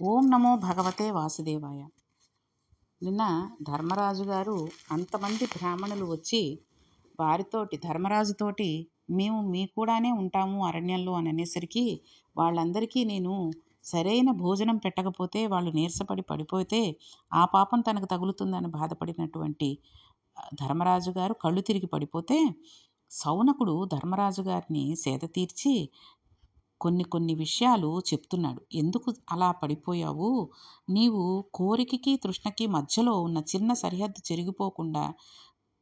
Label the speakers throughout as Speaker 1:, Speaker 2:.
Speaker 1: ఓం నమో భగవతే వాసుదేవాయ. నిన్న ధర్మరాజు గారు అంతమంది బ్రాహ్మణులు వచ్చి వారితోటి ధర్మరాజుతోటి మేము మీ కూడానే ఉంటాము అరణ్యంలో అని అనేసరికి వాళ్ళందరికీ నేను సరైన భోజనం పెట్టకపోతే వాళ్ళు నీరసపడి పడిపోతే ఆ పాపం తనకు తగులుతుందని బాధపడినటువంటి ధర్మరాజు గారు కళ్ళు తిరిగి పడిపోతే సౌనకుడు ధర్మరాజు గారిని సేద తీర్చి కొన్ని కొన్ని విషయాలు చెప్తున్నాడు. ఎందుకు అలా పడిపోయావు? నీవు కోరికకి తృష్ణకి మధ్యలో ఉన్న చిన్న సరిహద్దు చెరిగిపోకుండా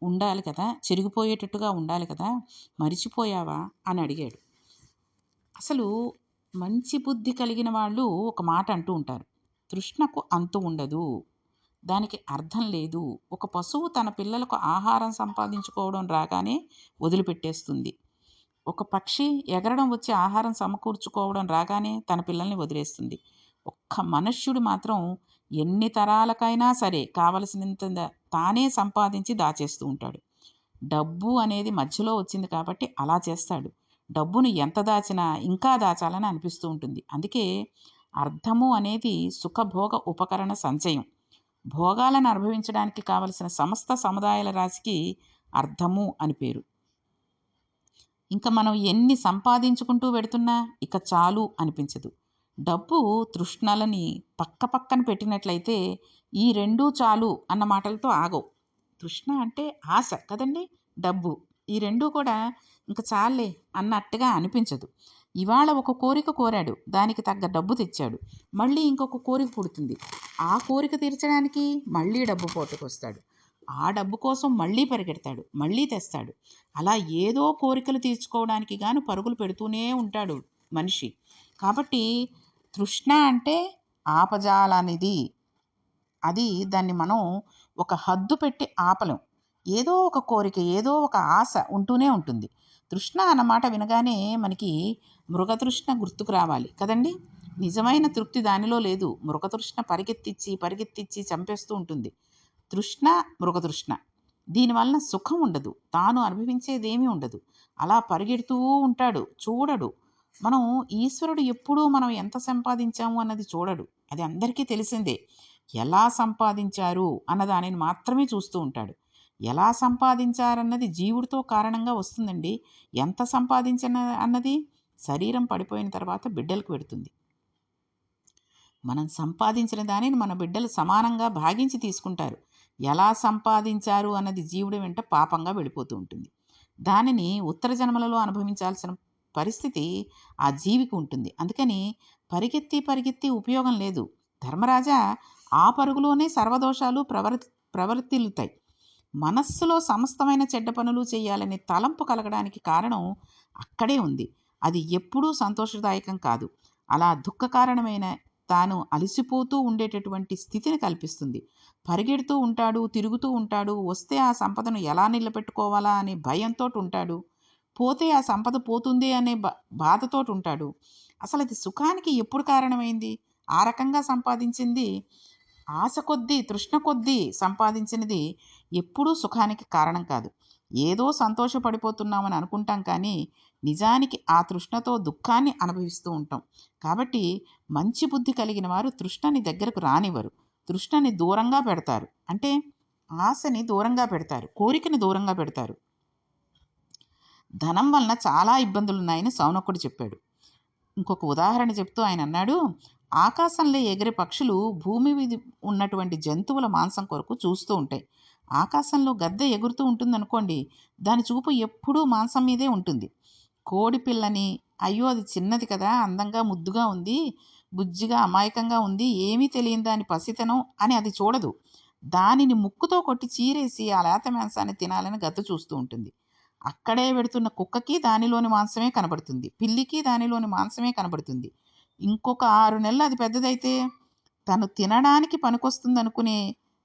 Speaker 1: ఉండాలి కదా? చెరిగిపోయేటట్టుగా ఉండాలి కదా? మరిచిపోయావా? అని అడిగాడు. అసలు మంచి బుద్ధి కలిగిన వాళ్ళు ఒక మాట అంటూ ఉంటారు. తృష్ణకు అంతు ఉండదు. దానికి అర్థం లేదు. ఒక పశువు తన పిల్లలకు ఆహారం సంపాదించుకోవడం రాగానే వదిలిపెట్టేస్తుంది. ఒక పక్షి ఎగరడం వచ్చి ఆహారం సమకూర్చుకోవడం రాగానే తన పిల్లల్ని వదిలేస్తుంది. ఒక్క మనుష్యుడు మాత్రం ఎన్ని తరాలకైనా సరే కావలసినంత తానే సంపాదించి దాచేస్తూ ఉంటాడు. డబ్బు అనేది మధ్యలో వచ్చింది కాబట్టి అలా చేస్తాడు. డబ్బును ఎంత దాచినా ఇంకా దాచాలని అనిపిస్తూ ఉంటుంది. అందుకే అర్థము అనేది సుఖభోగ ఉపకరణ సంచయం భోగాలను అనుభవించడానికి కావలసిన సమస్త సముదాయాల రాశికి అర్థము అని పేరు. ఇంకా మనం ఎన్ని సంపాదించుకుంటూ పెడుతున్నా ఇక చాలు అనిపించదు. డబ్బు తృష్ణలని పక్క పక్కన పెట్టినట్లయితే ఈ రెండూ చాలు అన్న మాటలతో ఆగవు. తృష్ణ అంటే ఆశ కదండి? డబ్బు. ఈ రెండూ కూడా ఇంకా చాలే అన్నట్టుగా అనిపించదు. ఇవాళ ఒక కోరిక కోరాడు. దానికి తగ్గ డబ్బు తెచ్చాడు. మళ్ళీ ఇంకొక కోరిక పుడుతుంది. ఆ కోరిక తీర్చడానికి మళ్ళీ డబ్బు పోటుకొస్తాడు. ఆ డబ్బు కోసం మళ్ళీ పరిగెడతాడు మళ్ళీ తెస్తాడు. అలా ఏదో కోరికలు తీర్చుకోవడానికి గాను పరుగులు పెడుతూనే ఉంటాడు మనిషి. కాబట్టి తృష్ణ అంటే ఆపజాలనిది. అది దాన్ని మనం ఒక హద్దు పెట్టి ఆపలేం. ఏదో ఒక కోరిక ఏదో ఒక ఆశ ఉంటూనే ఉంటుంది. తృష్ణ అన్నమాట వినగానే మనకి మృగతృష్ణ గుర్తుకు రావాలి. కదండి? నిజమైన తృప్తి దానిలో లేదు. మృగతృష్ణ పరిగెత్తిచ్చి పరిగెత్తిచ్చి చంపేస్తూ ఉంటుంది. తృష్ణ మృగతృష్ణ. దీనివలన సుఖం ఉండదు. తాను అనుభవించేదేమీ ఉండదు. అలా పరిగెడుతూ ఉంటాడు. చూడడు. మనం ఈశ్వరుడు ఎప్పుడూ మనం ఎంత సంపాదించాము అన్నది చూడడు. అది అందరికీ తెలిసిందే. ఎలా సంపాదించారు అన్న దానిని మాత్రమే చూస్తూ ఉంటాడు. ఎలా సంపాదించారన్నది జీవుడితో కారణంగా వస్తుందండి. ఎంత సంపాదించిన అన్నది శరీరం పడిపోయిన తర్వాత బిడ్డలకు పెడుతుంది. మనం సంపాదించిన దానిని మన బిడ్డలు సమానంగా భాగించి తీసుకుంటారు. ఎలా సంపాదించారు అన్నది జీవుడి వెంట పాపంగా వెళ్ళిపోతూ ఉంటుంది. దానిని ఉత్తర జన్మలలో అనుభవించాల్సిన పరిస్థితి ఆ జీవికి ఉంటుంది. అందుకని పరిగెత్తి పరిగెత్తి ఉపయోగం లేదు. ధర్మరాజా ఆ పరుగులోనే సర్వదోషాలు ప్రవర్ ప్రవర్తిల్లుతాయి. మనస్సులో సమస్తమైన చెడ్డ పనులు చేయాలనే తలంపు కలగడానికి కారణం అక్కడే ఉంది. అది ఎప్పుడూ సంతోషదాయకం కాదు. అలా దుఃఖకారణమైన తాను అలసిపోతూ ఉండేటటువంటి స్థితిని కల్పిస్తుంది. పరిగెడుతూ ఉంటాడు తిరుగుతూ ఉంటాడు వస్తే ఆ సంపదను ఎలా నిలబెట్టుకోవాలా అనే భయంతో ఉంటాడు. పోతే ఆ సంపద పోతుంది అనే బా బాధతో ఉంటాడు. అసలు అది సుఖానికి ఎప్పుడు కారణమైంది? ఆ రకంగా సంపాదించింది ఆశ కొద్దీ తృష్ణ కొద్దీ సంపాదించినది ఎప్పుడూ సుఖానికి కారణం కాదు. ఏదో సంతోషపడిపోతున్నామని అనుకుంటాం కానీ నిజానికి ఆ తృష్ణతో దుఃఖాన్ని అనుభవిస్తూ ఉంటాం. కాబట్టి మంచి బుద్ధి కలిగిన వారు తృష్ణని దగ్గరకు రానివ్వరు. తృష్ణని దూరంగా పెడతారు. అంటే ఆశని దూరంగా పెడతారు. కోరికని దూరంగా పెడతారు. ధనం వలన చాలా ఇబ్బందులు ఉన్నాయని సౌనకుడు చెప్పాడు. ఇంకొక ఉదాహరణ చెప్తూ ఆయన అన్నాడు ఆకాశంలో ఎగిరే పక్షులు భూమి ఉన్నటువంటి జంతువుల మాంసం కొరకు చూస్తూ ఉంటాయి. ఆకాశంలో గద్దె ఎగురుతూ ఉంటుందనుకోండి దాని చూపు ఎప్పుడూ మాంసం మీదే ఉంటుంది. కోడి పిల్లని. అయ్యో అది చిన్నది కదా అందంగా ముద్దుగా ఉంది బుజ్జిగా అమాయకంగా ఉంది ఏమీ తెలియని దాని పసితనం అని అది చూడదు. దానిని ముక్కుతో కొట్టి చీరేసి ఆ లేత మాంసాన్ని తినాలని గద్ద చూస్తూ ఉంటుంది. అక్కడే పెడుతున్న కుక్కకి దానిలోని మాంసమే కనబడుతుంది. పిల్లికి దానిలోని మాంసమే కనబడుతుంది. ఇంకొక ఆరు నెలలు అది పెద్దదైతే తను తినడానికి పనికొస్తుంది అనుకునే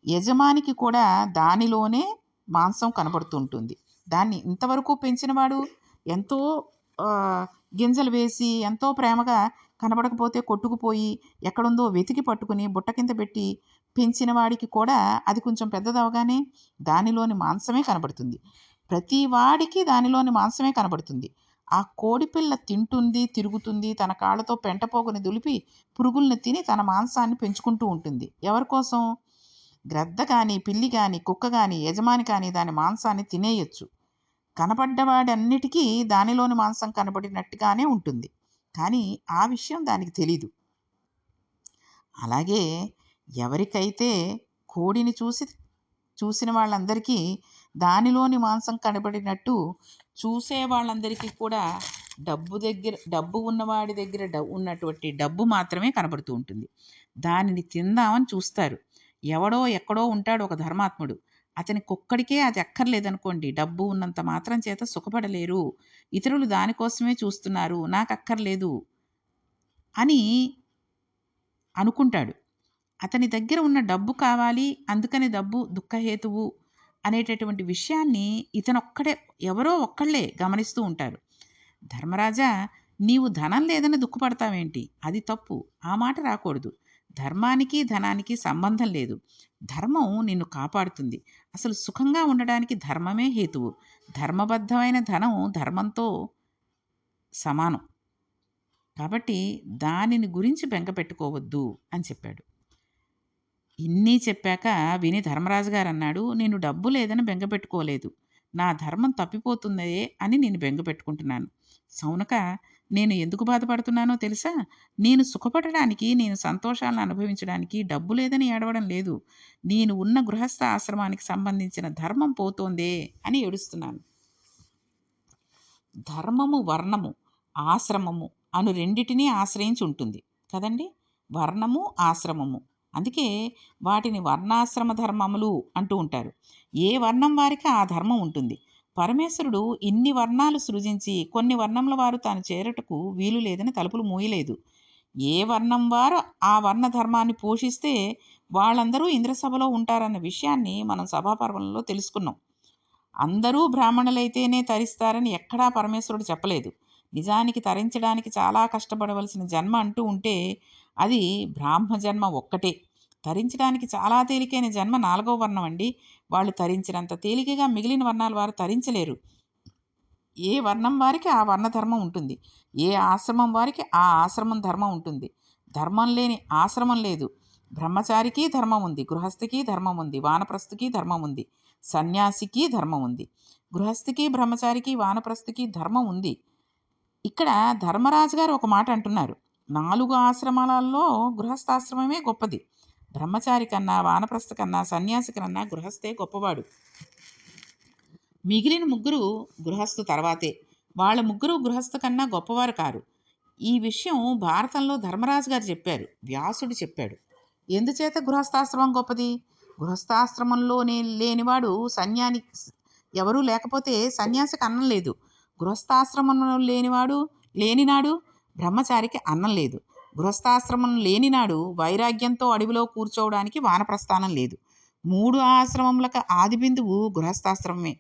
Speaker 1: యజమానికి కూడా దానిలోనే మాంసం కనబడుతుంటుంది దాన్ని ఇంతవరకు పెంచినవాడు ఎంతో గింజలు వేసి ఎంతో ప్రేమగా కనబడకపోతే కొట్టుకుపోయి ఎక్కడుందో వెతికి పట్టుకుని బుట్ట కింద పెట్టి పెంచిన వాడికి కూడా అది కొంచెం పెద్దదవగానే దానిలోని మాంసమే కనబడుతుంది. ప్రతి వాడికి దానిలోని మాంసమే కనబడుతుంది. ఆ కోడిపిల్ల తింటుంది తిరుగుతుంది తన కాళ్ళతో పెంటపోగుని దులిపి పురుగుల్ని తిని తన మాంసాన్ని పెంచుకుంటూ ఉంటుంది. ఎవరి కోసం? గ్రద్ద కానీ పిల్లి కానీ కుక్క కానీ యజమాని కానీ దాని మాంసాన్ని తినేయచ్చు. కనపడ్డవాడన్నిటికీ దానిలోని మాంసం కనబడినట్టుగానే ఉంటుంది. కానీ ఆ విషయం దానికి తెలీదు. అలాగే ఎవరికైతే కోడిని చూసి చూసిన వాళ్ళందరికీ దానిలోని మాంసం కనబడినట్టు చూసే వాళ్ళందరికీ కూడా డబ్బు దగ్గర డబ్బు ఉన్నవాడి దగ్గర డ ఉన్నటువంటి డబ్బు మాత్రమే కనబడుతూ ఉంటుంది. దానిని తిందామని చూస్తారు. ఎవడో ఎక్కడో ఉంటాడు ఒక ధర్మాత్ముడు. అతనికి ఒక్కడికే అది అక్కర్లేదనుకోండి. డబ్బు ఉన్నంత మాత్రం చేత సుఖపడలేరు. ఇతరులు దానికోసమే చూస్తున్నారు. నాకు అక్కర్లేదు అని అనుకుంటాడు. అతని దగ్గర ఉన్న డబ్బు కావాలి. అందుకని డబ్బు దుఃఖహేతువు అనేటటువంటి విషయాన్ని ఇతనొక్కడే ఎవరో ఒక్కళ్ళే గమనిస్తూ ఉంటారు. ధర్మరాజా నీవు ధనం లేదని దుఃఖపడతావేంటి? అది తప్పు. ఆ మాట రాకూడదు. ధర్మానికి ధనానికి సంబంధం లేదు. ధర్మం నిన్ను కాపాడుతుంది. అసలు సుఖంగా ఉండడానికి ధర్మమే హేతువు. ధర్మబద్ధమైన ధనం ధర్మంతో సమానం. కాబట్టి దానిని గురించి బెంగ పెట్టుకోవద్దు అని చెప్పాడు. ఇన్ని చెప్పాక విని ధర్మరాజు గారు అన్నాడు నేను డబ్బు లేదని బెంగ పెట్టుకోలేదు. నా ధర్మం తప్పిపోతుందే అని నేను బెంగ పెట్టుకుంటున్నాను. సౌనక నేను ఎందుకు బాధపడుతున్నానో తెలుసా? నేను సుఖపడడానికి నేను సంతోషాలను అనుభవించడానికి డబ్బు లేదని ఏడవడం లేదు. నేను ఉన్న గృహస్థ ఆశ్రమానికి సంబంధించిన ధర్మం పోతోందే అని ఏడుస్తున్నాను. ధర్మము వర్ణము ఆశ్రమము అను రెండిటినీ ఆశ్రయించి ఉంటుంది. కదండి? వర్ణము ఆశ్రమము. అందుకే వాటిని వర్ణాశ్రమ ధర్మములు అంటూ ఉంటారు. ఏ వర్ణం వారికి ఆ ధర్మం ఉంటుంది. పరమేశ్వరుడు ఇన్ని వర్ణాలు సృజించి కొన్ని వర్ణముల వారు తాను చేరటకు వీలు లేదని తలుపులు మూయలేదు. ఏ వర్ణం వారు ఆ వర్ణ ధర్మాన్ని పోషిస్తే వాళ్ళందరూ ఇంద్రసభలో ఉంటారన్న విషయాన్ని మనం సభాపర్వంలో తెలుసుకున్నాం. అందరూ బ్రాహ్మణులైతేనే తరిస్తారని ఎక్కడా పరమేశ్వరుడు చెప్పలేదు. నిజానికి తరించడానికి చాలా కష్టపడవలసిన జన్మ అంటూ ఉంటే అది బ్రాహ్మ జన్మ ఒక్కటే. తరించడానికి చాలా తేలికైన జన్మ నాలుగో వర్ణం అండి. వాళ్ళు తరించినంత తేలికగా మిగిలిన వర్ణాల వారు తరించలేరు. ఏ వర్ణం వారికి ఆ వర్ణధర్మం ఉంటుంది. ఏ ఆశ్రమం వారికి ఆ ఆశ్రమం ధర్మం ఉంటుంది. ధర్మం లేని ఆశ్రమం లేదు. బ్రహ్మచారికి ధర్మం ఉంది. గృహస్థికి ధర్మం ఉంది. వానప్రస్థుకి ధర్మం ఉంది. సన్యాసికి ధర్మం ఉంది. గృహస్థికి బ్రహ్మచారికి వానప్రస్థుకి ధర్మం ఉంది. ఇక్కడ ధర్మరాజు గారు ఒక మాట అంటున్నారు. నాలుగు ఆశ్రమాలలో గృహస్థాశ్రమమే గొప్పది. బ్రహ్మచారి కన్నా వానప్రస్థ కన్నా సన్యాసి కన్నా గృహస్థే గొప్పవాడు. మిగిలిన ముగ్గురు గృహస్థు తర్వాతే. వాళ్ళ ముగ్గురు గృహస్థు కన్నా గొప్పవారు కారు. ఈ విషయం భారతంలో ధర్మరాజు గారు చెప్పారు. వ్యాసుడు చెప్పాడు. ఎందుచేత గృహస్థాశ్రమం గొప్పది? గృహస్థాశ్రమంలోనే లేనివాడు సన్యాని ఎవరూ లేకపోతే సన్యాసికి అన్నం లేదు. గృహస్థాశ్రమంలో లేనివాడు లేనినాడు బ్రహ్మచారికి అన్నం లేదు. గృహస్థాశ్రమం లేనినాడు వైరాగ్యంతో అడవిలో కూర్చోవడానికి వానప్రస్థానం లేదు. మూడు ఆశ్రమములకు ఆది బిందువు గృహస్థాశ్రమమే.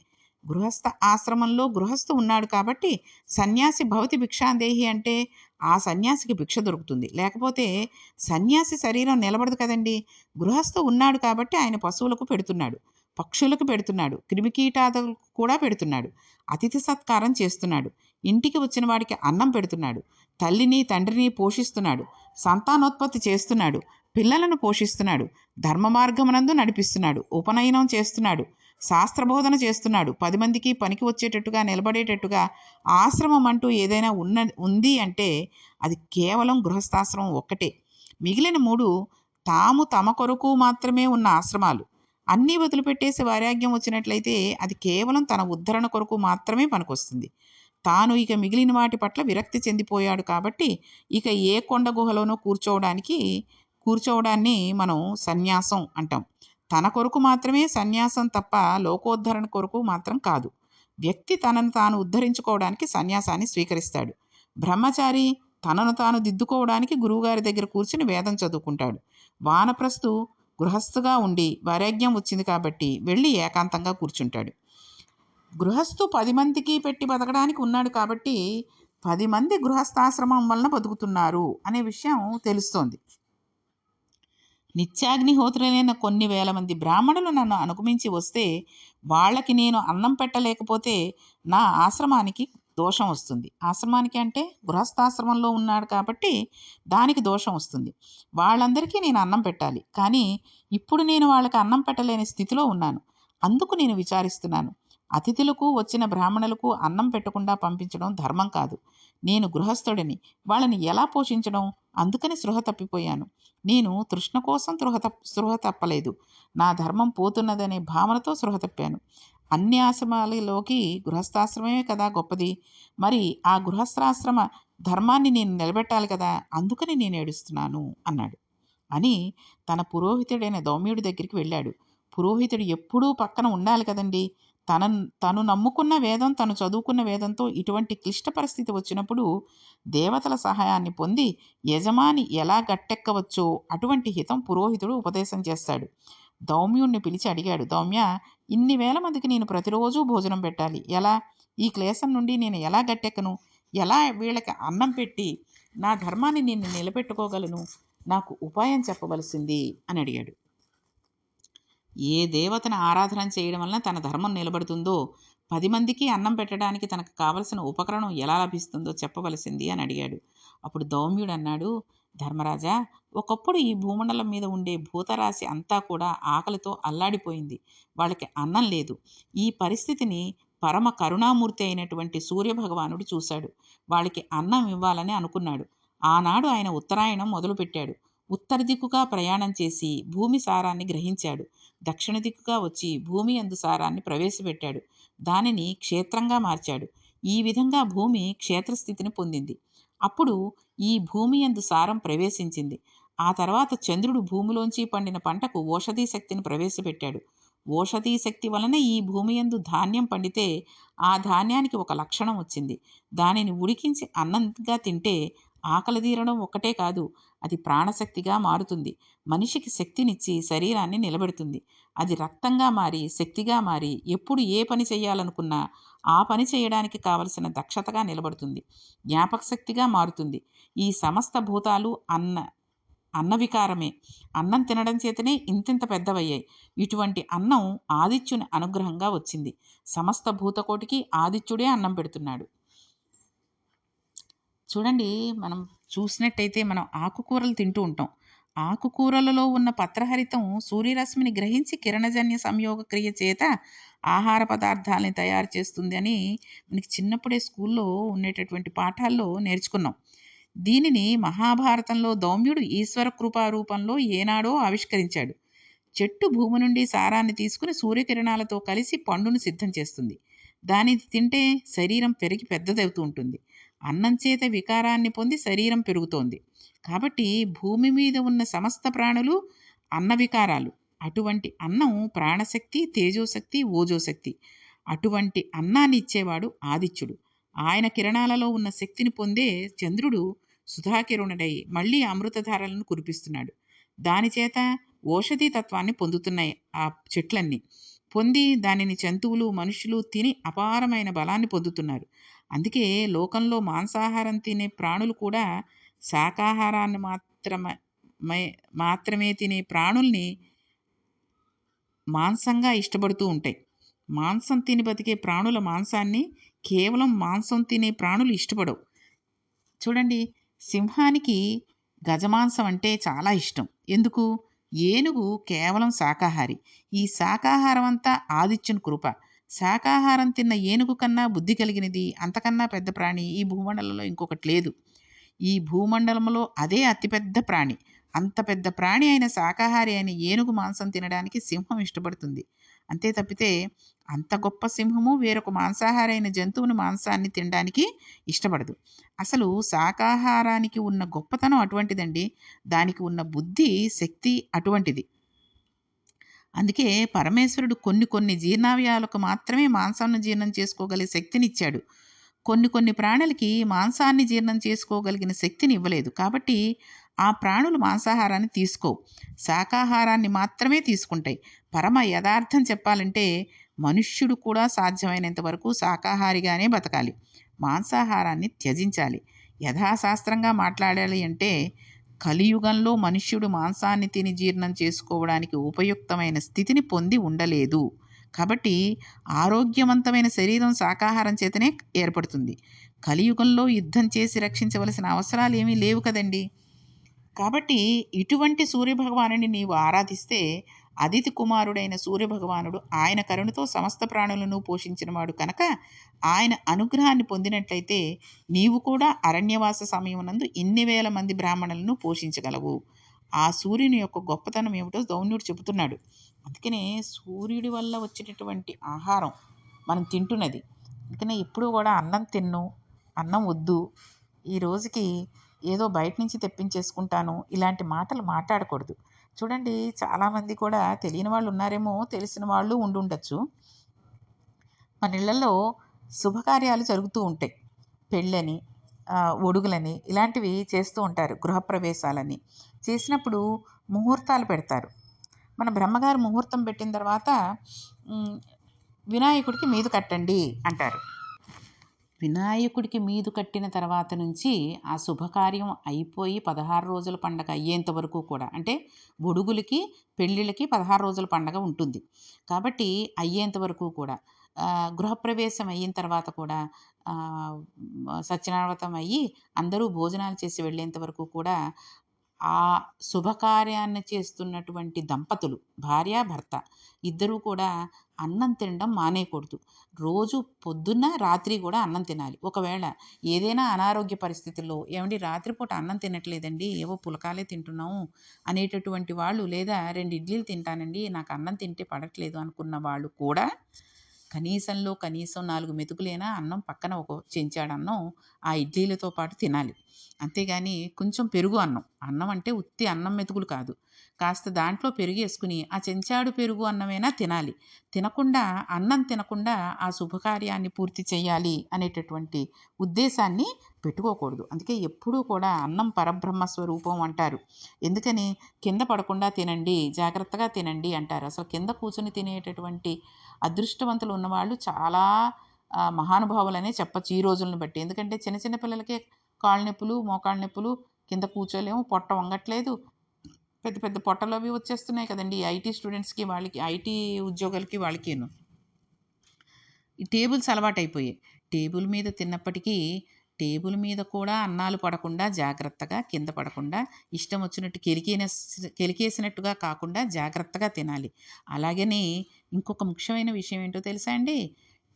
Speaker 1: గృహస్థ ఆశ్రమంలో గృహస్థు ఉన్నాడు కాబట్టి సన్యాసి భవతి భిక్షాందేహి అంటే ఆ సన్యాసికి భిక్ష దొరుకుతుంది. లేకపోతే సన్యాసి శరీరం నిలబడదు కదండి. గృహస్థు ఉన్నాడు కాబట్టి ఆయన పశువులకు పెడుతున్నాడు. పక్షులకు పెడుతున్నాడు. క్రిమికీటాదులకు కూడా పెడుతున్నాడు. అతిథి సత్కారం చేస్తున్నాడు. ఇంటికి వచ్చిన వాడికి అన్నం పెడుతున్నాడు. తల్లిని తండ్రిని పోషిస్తున్నాడు. సంతానోత్పత్తి చేస్తున్నాడు. పిల్లలను పోషిస్తున్నాడు. ధర్మ మార్గమునందు నడిపిస్తున్నాడు. ఉపనయనం చేస్తున్నాడు. శాస్త్రబోధన చేస్తున్నాడు. పది మందికి పనికి వచ్చేటట్టుగా నిలబడేటట్టుగా ఆశ్రమం అంటూ ఏదైనా ఉన్న ఉంది అంటే అది కేవలం గృహస్థాశ్రమం ఒక్కటే. మిగిలిన మూడు తాము తమ కొరకు మాత్రమే ఉన్న ఆశ్రమాలు. అన్నీ వదిలిపెట్టేసి వైరాగ్యం వచ్చినట్లయితే అది కేవలం తన ఉద్ధరణ కొరకు మాత్రమే పనికొస్తుంది. తాను ఇక మిగిలిన వాటి పట్ల విరక్తి చెందిపోయాడు కాబట్టి ఇక ఏ కొండ గుహలోనో కూర్చోవడానికి కూర్చోవడాన్ని మనం సన్యాసం అంటాం. తన కొరకు మాత్రమే సన్యాసం తప్ప లోకోద్ధరణ కొరకు మాత్రం కాదు. వ్యక్తి తనను తాను ఉద్ధరించుకోవడానికి సన్యాసాన్ని స్వీకరిస్తాడు. బ్రహ్మచారి తనను తాను దిద్దుకోవడానికి గురువుగారి దగ్గర కూర్చుని వేదం చదువుకుంటాడు. వానప్రస్తు గృహస్థుగా ఉండి వైరాగ్యం వచ్చింది కాబట్టి వెళ్ళి ఏకాంతంగా కూర్చుంటాడు. గృహస్థు పది మందికి పెట్టి బతకడానికి ఉన్నాడు కాబట్టి పది మంది గృహస్థాశ్రమం వలన బతుకుతున్నారు అనే విషయం తెలుస్తోంది. నిత్యాగ్నిహోత్రులైన కొన్ని వేల మంది బ్రాహ్మణులు నన్ను అనుగమించి వస్తే వాళ్ళకి నేను అన్నం పెట్టలేకపోతే నా ఆశ్రమానికి దోషం వస్తుంది. ఆశ్రమానికి అంటే గృహస్థాశ్రమంలో ఉన్నాడు కాబట్టి దానికి దోషం వస్తుంది. వాళ్ళందరికీ నేను అన్నం పెట్టాలి. కానీ ఇప్పుడు నేను వాళ్ళకి అన్నం పెట్టలేని స్థితిలో ఉన్నాను. అందుకు నేను విచారిస్తున్నాను. అతిథులకు వచ్చిన బ్రాహ్మణులకు అన్నం పెట్టకుండా పంపించడం ధర్మం కాదు. నేను గృహస్థుడిని. వాళ్ళని ఎలా పోషించడం? అందుకని స్పృహ తప్పిపోయాను. నేను తృష్ణ కోసం తృహ తప్ స్పృహ తప్పలేదు. నా ధర్మం పోతున్నదనే భావనతో స్పృహ తప్పాను. అన్ని ఆశ్రమాలలోకి గృహస్థాశ్రమమే కదా గొప్పది. మరి ఆ గృహస్థాశ్రమ ధర్మాన్ని నేను నిలబెట్టాలి కదా అందుకని నేను ఏడుస్తున్నాను అన్నాడు. అని తన పురోహితుడైన దౌమ్యుడి దగ్గరికి వెళ్ళాడు. పురోహితుడు ఎప్పుడూ పక్కన ఉండాలి కదండి. తన తను నమ్ముకున్న వేదం తను చదువుకున్న వేదంతో ఇటువంటి క్లిష్ట పరిస్థితి వచ్చినప్పుడు దేవతల సహాయాన్ని పొంది యజమాని ఎలా గట్టెక్కవచ్చో అటువంటి హితం పురోహితుడు ఉపదేశం చేస్తాడు. దౌమ్యుణ్ణి పిలిచి అడిగాడు దౌమ్య ఇన్ని వేల మందికి నేను ప్రతిరోజు భోజనం పెట్టాలి. ఎలా? ఈ క్లేశం నుండి నేను ఎలా గట్టెక్కను? ఎలా వీళ్ళకి అన్నం పెట్టి నా ధర్మాన్ని నేను నిలబెట్టుకోగలను? నాకు ఉపాయం చెప్పవలసింది అని అడిగాడు. ఏ దేవతను ఆరాధన చేయడం వలన తన ధర్మం నిలబడుతుందో పది మందికి అన్నం పెట్టడానికి తనకు కావలసిన ఉపకరణం ఎలా లభిస్తుందో చెప్పవలసింది అని అడిగాడు. అప్పుడు దౌమ్యుడు అన్నాడు ధర్మరాజా ఒకప్పుడు ఈ భూమండలం మీద ఉండే భూతరాశి అంతా కూడా ఆకలితో అల్లాడిపోయింది. వాళ్ళకి అన్నం లేదు. ఈ పరిస్థితిని పరమ కరుణామూర్తి అయినటువంటి సూర్యభగవానుడు చూశాడు. వాళ్ళకి అన్నం ఇవ్వాలని అనుకున్నాడు. ఆనాడు ఆయన ఉత్తరాయణం మొదలుపెట్టాడు. ఉత్తర దిక్కుగా ప్రయాణం చేసి భూమి సారాన్ని గ్రహించాడు. దక్షిణ దిక్కుగా వచ్చి భూమి అందు సారాన్ని ప్రవేశపెట్టాడు. దానిని క్షేత్రంగా మార్చాడు. ఈ విధంగా భూమి క్షేత్రస్థితిని పొందింది. అప్పుడు ఈ భూమి అందు సారం ప్రవేశించింది. ఆ తర్వాత చంద్రుడు భూమిలోంచి పండిన పంటకు ఓషధీ శక్తిని ప్రవేశపెట్టాడు. ఓషధీ శక్తి వలన ఈ భూమి యందు ధాన్యం పండితే ఆ ధాన్యానికి ఒక లక్షణం వచ్చింది. దానిని ఉడికించి అన్నంగా తింటే ఆకలి తీరడం ఒక్కటే కాదు అది ప్రాణశక్తిగా మారుతుంది. మనిషికి శక్తినిచ్చి శరీరాన్ని నిలబెడుతుంది. అది రక్తంగా మారి శక్తిగా మారి ఎప్పుడు ఏ పని చేయాలనుకున్నా ఆ పని చేయడానికి కావలసిన దక్షతగా నిలబడుతుంది. జ్ఞాపక శక్తిగా మారుతుంది. ఈ సమస్త భూతాలు అన్న అన్న వికారమే. అన్నం తినడం చేతనే ఇంతింత పెద్దవయ్యాయి. ఇటువంటి అన్నం ఆదిత్యుని అనుగ్రహంగా వచ్చింది. సమస్త భూతకోటికి ఆదిత్యుడే అన్నం పెడుతున్నాడు. చూడండి మనం చూసినట్టయితే మనం ఆకుకూరలు తింటూ ఉంటాం. ఆకుకూరలలో ఉన్న పత్రహరితం సూర్యరశ్మిని గ్రహించి కిరణజన్య సంయోగ క్రియ చేత ఆహార పదార్థాలని తయారు చేస్తుంది అని మనకి చిన్నప్పుడే స్కూల్లో ఉండేటటువంటి పాఠాల్లో నేర్చుకున్నాం. దీనిని మహాభారతంలో దౌమ్యుడు ఈశ్వర కృపా రూపంలో ఏనాడో ఆవిష్కరించాడు. చెట్టు భూమి నుండి సారాన్ని తీసుకుని సూర్యకిరణాలతో కలిసి పండును సిద్ధం చేస్తుంది. దానిని తింటే శరీరం పెరిగి పెద్దదవుతూ ఉంటుంది. అన్నం చేత వికారాన్ని పొంది శరీరం పెరుగుతోంది. కాబట్టి భూమి మీద ఉన్న సమస్త ప్రాణులు అన్న వికారాలు. అటువంటి అన్నం ప్రాణశక్తి తేజోశక్తి ఓజోశక్తి. అటువంటి అన్నాన్ని ఇచ్చేవాడు ఆదిత్యుడు. ఆయన కిరణాలలో ఉన్న శక్తిని పొందే చంద్రుడు సుధాకిరణుడై మళ్ళీ అమృతధారలను కురిపిస్తున్నాడు. దానిచేత ఓషధి తత్వాన్ని పొందుతున్నాయి ఆ చెట్లన్నీ. పొంది దానిని జంతువులు మనుషులు తిని అపారమైన బలాన్ని పొందుతున్నారు. అందుకే లోకంలో మాంసాహారం తినే ప్రాణులు కూడా శాకాహారాన్ని మాత్రమే మాత్రమే తినే ప్రాణుల్ని మాంసంగా ఇష్టపడుతూ ఉంటాయి. మాంసం తిని బతికే ప్రాణుల మాంసాన్ని కేవలం మాంసం తినే ప్రాణులు ఇష్టపడవు. చూడండి సింహానికి గజమాంసం అంటే చాలా ఇష్టం. ఎందుకు? ఏనుగు కేవలం శాకాహారి. ఈ శాకాహారం అంతా ఆదిత్యుని కృప. శాకాహారం తిన్న ఏనుగు కన్నా బుద్ధి కలిగినది అంతకన్నా పెద్ద ప్రాణి ఈ భూమండలంలో ఇంకొకటి లేదు. ఈ భూమండలంలో అదే అతిపెద్ద ప్రాణి. అంత పెద్ద ప్రాణి అయిన శాకాహారి అయిన ఏనుగు మాంసం తినడానికి సింహం ఇష్టపడుతుంది. అంతే తప్పితే అంత గొప్ప సింహము వేరొక మాంసాహారి అయిన జంతువుని మాంసాన్ని తినడానికి ఇష్టపడదు. అసలు శాకాహారానికి ఉన్న గొప్పతనం అటువంటిదండి. దానికి ఉన్న బుద్ధి శక్తి అటువంటిది. అందుకే పరమేశ్వరుడు కొన్ని కొన్ని జీర్ణావయాలకు మాత్రమే మాంసాన్ని జీర్ణం చేసుకోగలిగే శక్తినిచ్చాడు. కొన్ని కొన్ని ప్రాణులకి మాంసాన్ని జీర్ణం చేసుకోగలిగిన శక్తిని ఇవ్వలేదు కాబట్టి ఆ ప్రాణులు మాంసాహారాన్ని తీసుకోవు. శాకాహారాన్ని మాత్రమే తీసుకుంటాయి. పరమ యథార్థం చెప్పాలంటే మనుష్యుడు కూడా సాధ్యమైనంత వరకు శాకాహారిగానే బతకాలి. మాంసాహారాన్ని త్యజించాలి. యథాశాస్త్రంగా మాట్లాడాలి అంటే కలియుగంలో మనుష్యుడు మాంసాన్ని తిని జీర్ణం చేసుకోవడానికి ఉపయుక్తమైన స్థితిని పొంది ఉండలేదు. కాబట్టి ఆరోగ్యవంతమైన శరీరం శాకాహారం చేతనే ఏర్పడుతుంది. కలియుగంలో యుద్ధం చేసి రక్షించవలసిన అవసరాలు ఏమీ లేవు కదండి. కాబట్టి ఇటువంటి సూర్యభగవానుని నీవు ఆరాధిస్తే అదితి కుమారుడైన సూర్యభగవానుడు ఆయన కరుణతో సమస్త ప్రాణులను పోషించినవాడు కనుక ఆయన అనుగ్రహాన్ని పొందినట్లయితే నీవు కూడా అరణ్యవాస సమయమునందు ఇన్ని వేల మంది బ్రాహ్మణులను పోషించగలవు. ఆ సూర్యుని యొక్క గొప్పతనం ఏమిటో దౌన్యుడు చెబుతున్నాడు. అందుకనే సూర్యుడి వల్ల వచ్చేటటువంటి ఆహారం మనం తింటున్నది. అందుకనే ఎప్పుడూ కూడా అన్నం తిన్ను అన్నం వద్దు ఈ రోజుకి ఏదో బయట నుంచి తెప్పించేసుకుంటాను ఇలాంటి మాటలు మాట్లాడకూడదు. చూడండి చాలామంది కూడా తెలియని వాళ్ళు ఉన్నారేమో తెలిసిన వాళ్ళు ఉండుండొచ్చు మన ఇళ్ళల్లో శుభకార్యాలు జరుగుతూ ఉంటాయి. పెళ్ళని ఒడుగులని ఇలాంటివి చేస్తూ ఉంటారు గృహప్రవేశాలని. చేసినప్పుడు ముహూర్తాలు పెడతారు. మన బ్రహ్మగారు ముహూర్తం పెట్టిన తర్వాత వినాయకుడికి మీదు కట్టండి అంటారు. వినాయకుడికి మీదు కట్టిన తర్వాత నుంచి ఆ శుభకార్యం అయిపోయి పదహారు రోజుల పండగ అయ్యేంత వరకు కూడా అంటే బొడుగులకి పెళ్ళిళ్ళకి పదహారు రోజుల పండగ ఉంటుంది. కాబట్టి అయ్యేంత వరకు కూడా గృహప్రవేశం అయిన తర్వాత కూడా ఆ, సత్యనారాయణవ్రతం అయ్యి అందరూ భోజనాలు చేసి వెళ్ళేంత వరకు కూడా ఆ శుభకార్యాన్ని చేస్తున్నటువంటి దంపతులు భార్య భర్త ఇద్దరూ కూడా అన్నం తినడం మానేయకూడదు. రోజు పొద్దున్న రాత్రి కూడా అన్నం తినాలి. ఒకవేళ ఏదైనా అనారోగ్య పరిస్థితుల్లో ఏమండి రాత్రిపూట అన్నం తినట్లేదండి ఏవో పులకాలే తింటున్నాము అనేటటువంటి వాళ్ళు లేదా రెండు ఇడ్లీలు తింటానండి నాకు అన్నం తింటే పడట్లేదు అనుకున్న వాళ్ళు కూడా కనీసంలో కనీసం నాలుగు మెతుకులైనా అన్నం పక్కన ఒక చెంచాడు అన్నం ఆ ఇడ్లీలతో పాటు తినాలి. అంతేగాని కొంచెం పెరుగు అన్నం. అన్నం అంటే ఉత్తి అన్నం మెతుకులు కాదు. కాస్త దాంట్లో పెరుగు వేసుకుని ఆ చెంచాడు పెరుగు అన్నమైనా తినాలి. తినకుండా అన్నం తినకుండా ఆ శుభకార్యాన్ని పూర్తి చేయాలి అనేటటువంటి ఉద్దేశాన్ని పెట్టుకోకూడదు. అందుకే ఎప్పుడూ కూడా అన్నం పరబ్రహ్మ స్వరూపం అంటారు. ఎందుకని? కింద పడకుండా తినండి జాగ్రత్తగా తినండి అంటారు. అసలు కింద కూర్చొని తినేటటువంటి అదృష్టవంతులు ఉన్నవాళ్ళు చాలా మహానుభావులనే చెప్పచ్చు ఈ రోజులను బట్టి. ఎందుకంటే చిన్న చిన్న పిల్లలకే కాళ్ళ నొప్పులు మోకాళ్ళ నొప్పులు కింద కూర్చోలేము పొట్ట వంగట్లేదు. పెద్ద పెద్ద పొట్టలు అవి వచ్చేస్తున్నాయి కదండి. ఐటీ స్టూడెంట్స్కి వాళ్ళకి ఐటీ ఉద్యోగులకి వాళ్ళకిను. ఈ టేబుల్స్ అలవాటైపోయాయి. టేబుల్ మీద తిన్నప్పటికీ టేబుల్ మీద కూడా అన్నాలు పడకుండా జాగ్రత్తగా కింద పడకుండా ఇష్టం వచ్చినట్టు కెలికేన కెలికేసినట్టుగా కాకుండా జాగ్రత్తగా తినాలి. అలాగనే ఇంకొక ముఖ్యమైన విషయం ఏంటో తెలుసా అండి?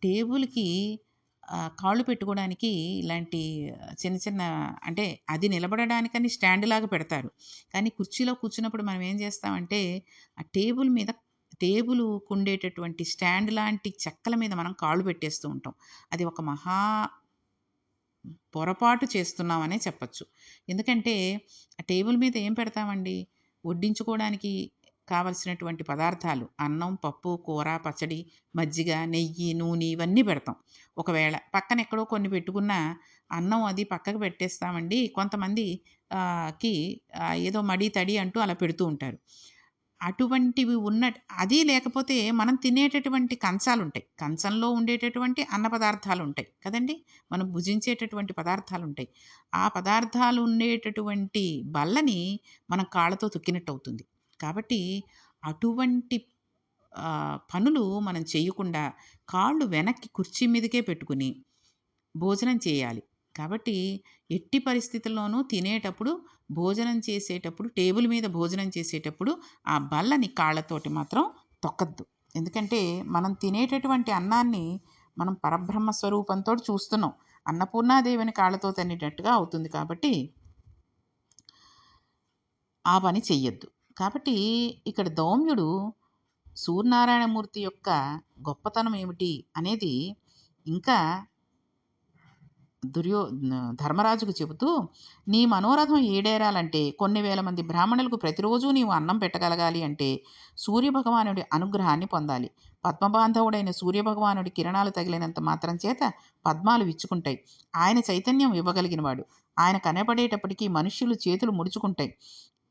Speaker 1: టేబుల్కి కాళ్ళు పెట్టుకోవడానికి ఇలాంటి చిన్న చిన్న అంటే అది నిలబడడానికని స్టాండ్ లాగా పెడతారు. కానీ కుర్చీలో కూర్చున్నప్పుడు మనం ఏం చేస్తామంటే ఆ టేబుల్ మీద టేబుల్ ఉండేటటువంటి స్టాండ్ లాంటి చెక్కల మీద మనం కాళ్ళు పెట్టేస్తూ ఉంటాం. అది ఒక మహా పొరపాటు చేస్తున్నామనే చెప్పచ్చు. ఎందుకంటే ఆ టేబుల్ మీద ఏం పెడతామండి? వడ్డించుకోవడానికి కావలసినటువంటి పదార్థాలు అన్నం పప్పు కూర పచ్చడి మజ్జిగ నెయ్యి నూనె ఇవన్నీ పెడతాం. ఒకవేళ పక్కన ఎక్కడో కొన్ని పెట్టుకున్న అన్నం అది పక్కకు పెట్టేస్తామండి. కొంతమంది కి ఏదో మడి తడి అంటూ అలా పెడుతూ ఉంటారు. అటువంటివి ఉన్న అది లేకపోతే మనం తినేటటువంటి కంచాలు ఉంటాయి. కంచంలో ఉండేటటువంటి అన్న పదార్థాలు ఉంటాయి కదండి. మనం భుజించేటటువంటి పదార్థాలు ఉంటాయి. ఆ పదార్థాలు ఉండేటటువంటి బల్లని మనం కాళ్ళతో తొక్కినట్టు అవుతుంది. కాబట్టి అటువంటి పనులు మనం చేయకుండా కాళ్ళు వెనక్కి కుర్చీ మీదకే పెట్టుకుని భోజనం చేయాలి. కాబట్టి ఎట్టి పరిస్థితుల్లోనూ తినేటప్పుడు భోజనం చేసేటప్పుడు టేబుల్ మీద భోజనం చేసేటప్పుడు ఆ బల్లని కాళ్ళతోటి మాత్రం తొక్కద్దు. ఎందుకంటే మనం తినేటటువంటి అన్నాన్ని మనం పరబ్రహ్మ స్వరూపంతో చూస్తున్నాం. అన్నపూర్ణాదేవిని కాళ్ళతో తన్నేటట్టుగా అవుతుంది కాబట్టి ఆ పని చెయ్యొద్దు. కాబట్టి ఇక్కడ దౌమ్యుడు సూర్యనారాయణమూర్తి యొక్క గొప్పతనం ఏమిటి అనేది ఇంకా దుర్యో ధర్మరాజుకు చెబుతూ నీ మనోరథం ఏడేరాలంటే కొన్ని వేల మంది బ్రాహ్మణులకు ప్రతిరోజు నీవు అన్నం పెట్టగలగాలి అంటే సూర్యభగవానుడి అనుగ్రహాన్ని పొందాలి. పద్మబాంధవుడైన సూర్యభగవానుడి కిరణాలు తగిలినంత మాత్రం చేత పద్మాలు విచ్చుకుంటాయి. ఆయన చైతన్యం ఇవ్వగలిగినవాడు. ఆయన కనబడేటప్పటికీ మనుష్యులు చేతులు ముడుచుకుంటాయి.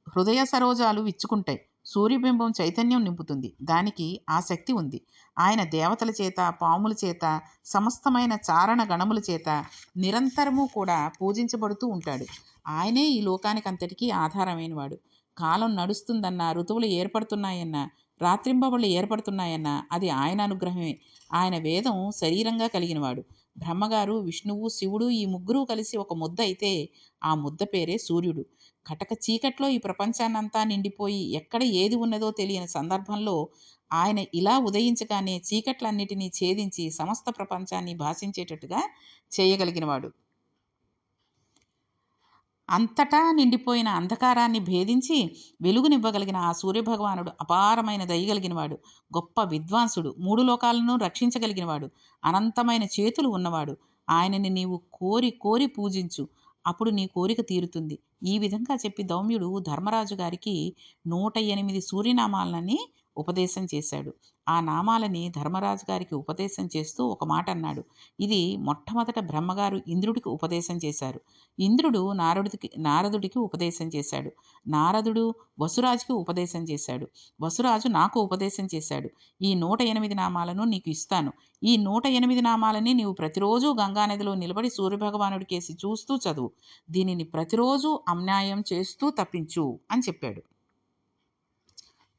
Speaker 1: హృదయ సరోజాలు విచ్చుకుంటాయి. సూర్యబింబం చైతన్యం నింపుతుంది. దానికి ఆ శక్తి ఉంది. ఆయన దేవతల చేత పాముల చేత సమస్తమైన చారణ గణముల చేత నిరంతరము కూడా పూజించబడుతూ ఉంటాడు. ఆయనే ఈ లోకానికి అంతటికీ ఆధారమైనవాడు. కాలం నడుస్తుందన్నా ఋతువులు ఏర్పడుతున్నాయన్నా రాత్రింబవళ్ళు ఏర్పడుతున్నాయన్నా అది ఆయన అనుగ్రహమే. ఆయన వేదం శరీరంగా కలిగినవాడు. బ్రహ్మగారు విష్ణువు శివుడు ఈ ముగ్గురు కలిసి ఒక ముద్ద అయితే ఆ ముద్ద పేరే సూర్యుడు. కటక చీకట్లో ఈ ప్రపంచాన్నంతా నిండిపోయి ఎక్కడ ఏది ఉన్నదో తెలియని సందర్భంలో ఆయన ఇలా ఉదయించగానే చీకట్లన్నిటినీ ఛేదించి సమస్త ప్రపంచాన్ని భాషించేటట్టుగా చేయగలిగినవాడు. అంతటా నిండిపోయిన అంధకారాన్ని భేదించి వెలుగునివ్వగలిగిన ఆ సూర్యభగవానుడు అపారమైన దయగలిగినవాడు. గొప్ప విద్వాంసుడు మూడు లోకాలను రక్షించగలిగినవాడు అనంతమైన చేతులు ఉన్నవాడు. ఆయనని నీవు కోరి కోరి పూజించు. అప్పుడు నీ కోరిక తీరుతుంది. ఈ విధంగా చెప్పి దౌమ్యుడు ధర్మరాజు గారికి నూట ఎనిమిది సూర్యనామాలని ఉపదేశం చేశాడు. ఆ నామాలని ధర్మరాజు గారికి ఉపదేశం చేస్తూ ఒక మాట అన్నాడు. ఇది మొట్టమొదట బ్రహ్మగారు ఇంద్రుడికి ఉపదేశం చేశారు. ఇంద్రుడు నారదుడికి నారదుడికి ఉపదేశం చేశాడు. నారదుడు వసురాజుకి ఉపదేశం చేశాడు. వసురాజు నాకు ఉపదేశం చేశాడు. ఈ నూట ఎనిమిది నామాలను నీకు ఇస్తాను. ఈ నూట ఎనిమిది నామాలని నీవు ప్రతిరోజు గంగానదిలో నిలబడి సూర్యభగవానుడి కేసి చూస్తూ చదువు. దీనిని ప్రతిరోజు అన్యాయం చేస్తూ తప్పించు అని చెప్పాడు.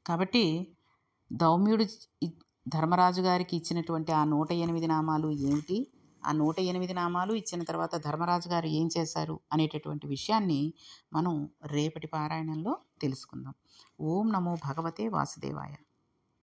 Speaker 1: కాబట్టి దౌమ్యుడు ధర్మరాజు గారికి ఇచ్చినటువంటి ఆ నూట ఎనిమిది నామాలు ఏమిటి? ఆ నూట ఎనిమిది నామాలు ఇచ్చిన తర్వాత ధర్మరాజు గారు ఏం చేశారు అనేటటువంటి విషయాన్ని మనం రేపటి పారాయణంలో తెలుసుకుందాం. ఓం నమో భగవతే వాసుదేవాయ.